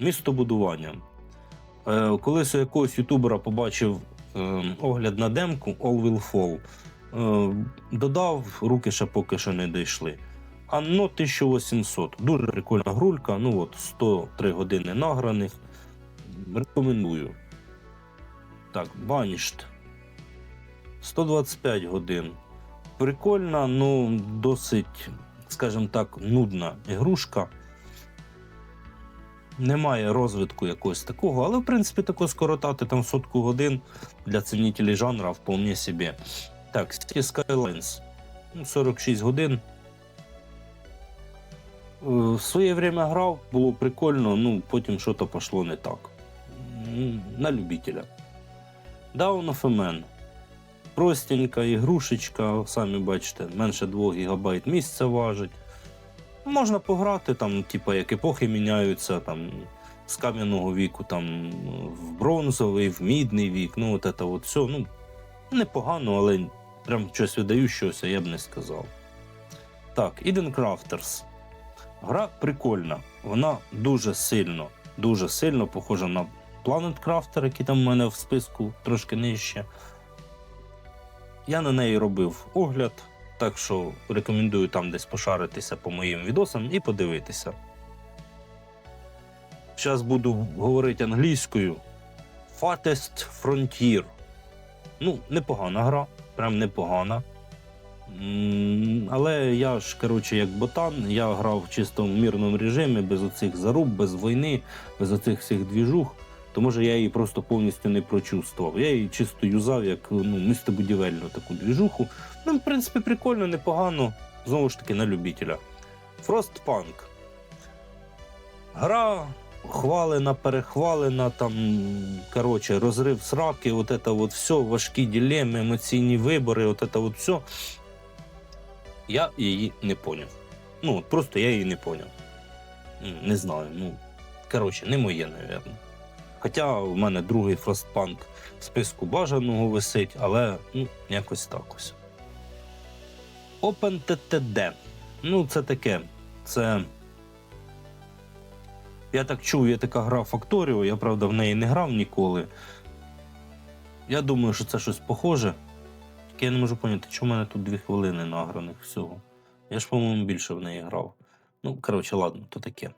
Містобудування. Е, колись у якогось ютубера побачив е, огляд на демку All Will Fall. Е, додав, руки ще поки що не дійшли. Анно 1800. Дуже прикольна грулька. Ну от 103 години награних. Рекомендую. Так, Banished. 125 годин. Прикольна, ну досить, скажімо так, нудна ігрушка. Немає розвитку якогось такого, але в принципі тако скоротати там сотку годин для цінителей жанра вполне собі. Так, City Skylines. Ну, 46 годин. Е, В своє время грав, було прикольно, ну потім щось пішло не так. На любителя. Down of a Man. Простенька ігрушечка, самі бачите, менше 2 ГБ місця важить. Можна пограти, там, типа, як епохи міняються, там, з кам'яного віку там, в бронзовий, в мідний вік. Ну, от це от все. Ну, непогано, але прям щось видаючогося, я б не сказав. Так, Eden Crafters. Гра прикольна. Вона дуже сильно, дуже сильно похожа на Planet Crafter, який там в мене в списку трошки нижче. Я на неї робив огляд, так що рекомендую там десь пошаритися по моїм відосам і подивитися. Зараз буду говорити англійською. Fattest Frontier. Ну, непогана гра, прям непогана. Але я ж, коротше, як ботан, я грав чисто в мирному режимі, без оцих заруб, без війни, без оцих всіх двіжух. То може я її просто повністю не прочувствував. Я її чисто юзав як ну, містобудівельну таку двіжуху. Ну, в принципі, прикольно, непогано. Знову ж таки, на любителя. Frostpunk. Гра хвалена, перехвалена, там, коротше, розрив сраки, от це от все, важкі ділеми, емоційні вибори, от це от все. Я її не поняв. Ну, от просто я її не поняв. Не знаю, ну, коротше, не моє, напевно. Хоча в мене другий Frostpunk в списку бажаного висить, але ну, якось так ось. OpenTTD. Ну, це таке. Це. Я так чув, є така гра Factorio, я правда в неї не грав ніколи. Я думаю, що це щось похоже. Тільки я не можу поняти, чому в мене тут дві хвилини награних всього. Я ж, по-моєму, більше в неї грав. Ну, коротше, ладно, то таке.